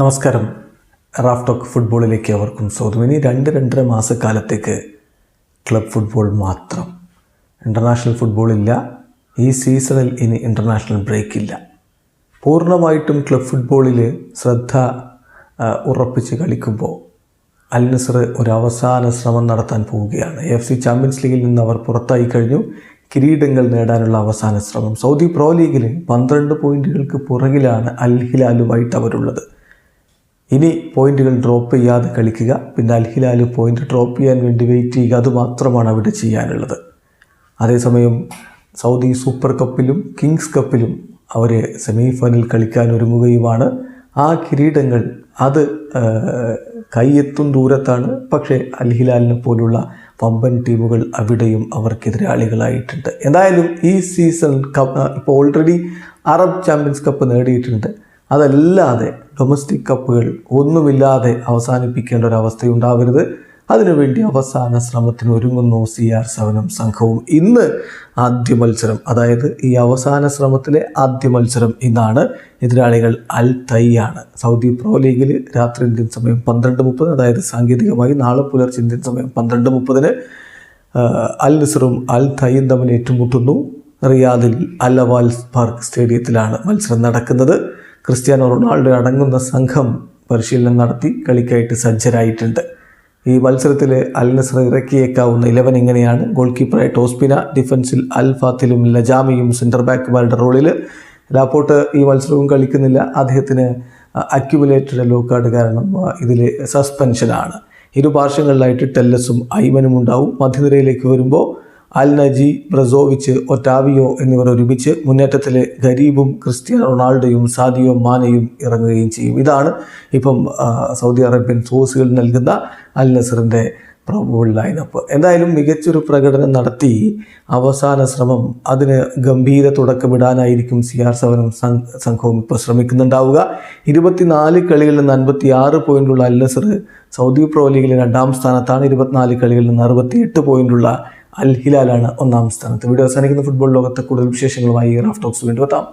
നമസ്കാരം. Raf talk ഫുട്ബോളിലേക്ക് അവർക്കും സ്വാഗതം. ഇനി രണ്ട് രണ്ടര മാസക്കാലത്തേക്ക് ക്ലബ് ഫുട്ബോൾ മാത്രം. ഇന്റർനാഷണൽ ഫുട്ബോൾ ഇല്ല. ഈ സീസണിൽ ഇനി ഇന്റർനാഷണൽ ബ്രേക്ക് ഇല്ല. പൂർണമായിട്ടും ക്ലബ് ഫുട്ബോളിൽ ശ്രദ്ധ ഉറപ്പിച്ച് കളിക്കുമ്പോൾ അൽ നസർ ഒരു അവസാന ശ്രമം നടത്താൻ പോവുകയാണ്. എഫ് സി ചാമ്പ്യൻസ് ലീഗിൽ നിന്ന് അവർ പുറത്തായി കഴിഞ്ഞു. കിരീടങ്ങൾ നേടാനുള്ള അവസാന ശ്രമം. സൗദി പ്രോ ലീഗിൽ പന്ത്രണ്ട് പോയിന്റുകൾക്ക് പുറകിലാണ് അൽ ഹിലാലുമായിട്ട് അവരുള്ളത്. ഇനി പോയിന്റുകൾ ഡ്രോപ്പ് ചെയ്യാതെ കളിക്കുക. പിന്നെ അൽഹിലാൽ പോയിന്റ് ഡ്രോപ്പ് ചെയ്യാൻ വേണ്ടി വെയിറ്റ് ചെയ്യുക. അതുമാത്രമാണ് അവിടെ ചെയ്യാനുള്ളത്. അതേസമയം സൗദി സൂപ്പർ കപ്പിലും കിങ്സ് കപ്പിലും അവർ സെമി ഫൈനൽ കളിക്കാൻ ഒരുങ്ങുകയുമാണ്. ആ കിരീടങ്ങൾ അത് കൈയെത്തും ദൂരത്താണ്. പക്ഷേ അൽഹിലാലിനെ പോലുള്ള പമ്പൻ ടീമുകൾ അവിടെയും അവർക്കെതിരാളികളായിട്ടുണ്ട് എന്തായാലും ഈ സീസൺ കപ്പ് ഇപ്പോൾ ഓൾറെഡി അറബ് ചാമ്പ്യൻസ് കപ്പ് നേടിയിട്ടുണ്ട്. അതല്ലാതെ ഡൊമസ്റ്റിക് കപ്പുകൾ ഒന്നുമില്ലാതെ അവസാനിപ്പിക്കേണ്ട ഒരു അവസ്ഥയുണ്ടാവരുത്. അതിനുവേണ്ടി അവസാന ശ്രമത്തിന് ഒരുങ്ങുന്നു സി ആർ സെവനും സംഘവും. ഇന്ന് ആദ്യ മത്സരം അതായത് ഈ അവസാന ശ്രമത്തിലെ ആദ്യ മത്സരം ഇന്നാണ്. എതിരാളികൾ അൽ തൈയാണ് സൗദി പ്രോ ലീഗിൽ രാത്രി ഇന്ത്യൻ സമയം പന്ത്രണ്ട് മുപ്പത് അതായത് സാങ്കേതികമായി നാളെ പുലർച്ചെ ഇന്ത്യൻ സമയം പന്ത്രണ്ട് മുപ്പതിന് അൽ നിസറും അൽ തയ്യും തമ്മിൽ ഏറ്റുമുട്ടുന്നു. റിയാദിൽ അൽ അവാൽ പാർക്ക് സ്റ്റേഡിയത്തിലാണ് മത്സരം നടക്കുന്നത്. ക്രിസ്ത്യാനോ റൊണാൾഡോ അടങ്ങുന്ന സംഘം പരിശീലനം നടത്തി കളിക്കായിട്ട് സജ്ജരായിട്ടുണ്ട്. ഈ മത്സരത്തിൽ അൽ നസർ ഇറക്കിയേക്കാവുന്ന ഇലവൻ ഇങ്ങനെയാണ്. ഗോൾ കീപ്പറായിട്ട് ഓസ്പിന ഡിഫൻസിൽ അൽ ഫാത്തിലും ലജാമിയും സെന്റർ ബാക്കുമാരുടെ റോളിൽ ലാപ്പോട്ട് ഈ മത്സരവും കളിക്കുന്നില്ല. അദ്ദേഹത്തിന് അക്യുമുലേറ്റഡ് ലോ കാർഡ് കാരണം ഇതിൽ സസ്പെൻഷനാണ് ഇരു പാർശ്വങ്ങളിലായിട്ട് ടെല്ലസും ഐമനും ഉണ്ടാവും മധ്യനിരയിലേക്ക് വരുമ്പോൾ അൽ നജി ബ്രസോവിച്ച് ഒറ്റാവിയോ എന്നിവർ ഒരുമിച്ച് മുന്നേറ്റത്തിലെ ഗരീബും ക്രിസ്ത്യാനോ റൊണാൾഡോയും സാദിയോ മാനയും ഇറങ്ങുകയും ചെയ്യും. ഇതാണ് ഇപ്പം സൗദി അറേബ്യൻ സോഴ്സുകൾ നൽകുന്ന അൽ നസറിന്റെ പ്രബോൾ ലൈനപ്പ് എന്തായാലും മികച്ചൊരു പ്രകടനം നടത്തി അവസാന ശ്രമം അതിന് ഗംഭീര തുടക്കമിടാനായിരിക്കും സി ആർ സെവനും സംഘവും ഇപ്പോൾ ശ്രമിക്കുന്നുണ്ടാവുക. ഇരുപത്തിനാല് കളികളിൽ നിന്ന് അൻപത്തി ആറ് പോയിന്റുള്ള അൽ നസർ സൗദി പ്രോ ലീഗിലെ രണ്ടാം സ്ഥാനത്താണ്. ഇരുപത്തിനാല് കളികളിൽ നിന്ന് അറുപത്തിയെട്ട് പോയിന്റുള്ള അൽ ഹിലാലാണ് ഒന്നാം സ്ഥാനത്ത്. വീഡിയോ അവസാനിക്കുന്ന. ഫുട്ബോൾ ലോകത്തെ കൂടുതൽ വിശേഷങ്ങളുമായി റാഫ് ടോക്സ് വീണ്ടും എത്താം.